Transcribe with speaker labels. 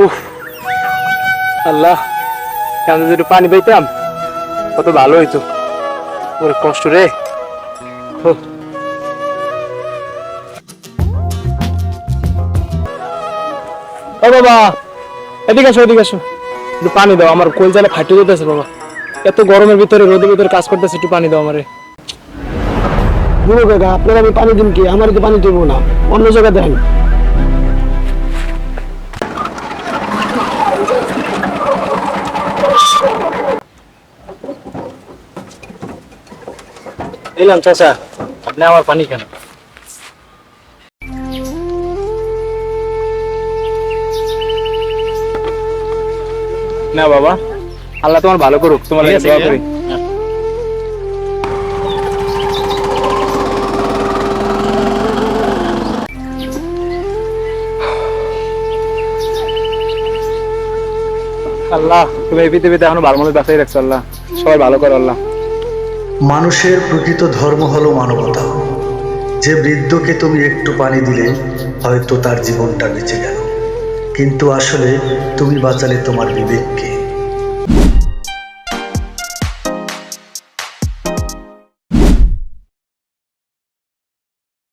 Speaker 1: উফ। আল্লাহ আমি যদি একটু পানি পাইতাম কত ভালো হইতো। ওরে কষ্ট রে। ও বাবা এদিকে আসো এদিকে আসো। একটু পানি দাও আমার কোল জালে ফাটিয়ে যেতেছে বাবা। এত গরমের ভিতরে রোদের ভিতরে কাজ করতেছে একটু পানি দাও আমারে।
Speaker 2: বুড়ো কাকা আপনার আমি পানি দিন কি? আমার তো পানি দেবো না। অন্য জায়গায় দেন।
Speaker 1: এলাম চাচা আপনি আমার পানি কেন না বাবা আল্লাহ তোমার ভালো করুক তোমার দোয়া করি। আল্লাহ তুমি এই পৃথিবীতে এখনও ভালো মতো বাঁচাই রাখছো আল্লাহ। সবাই ভালো করো আল্লাহ।
Speaker 3: মানুষের প্রকৃত ধর্ম হলো মানবতা। যে বৃদ্ধকে তুমি একটু পানি দিলে, হয়তো তার জীবনটা বেঁচে গেল। কিন্তু আসলে তুমি বাঁচালে তোমার বিবেককে।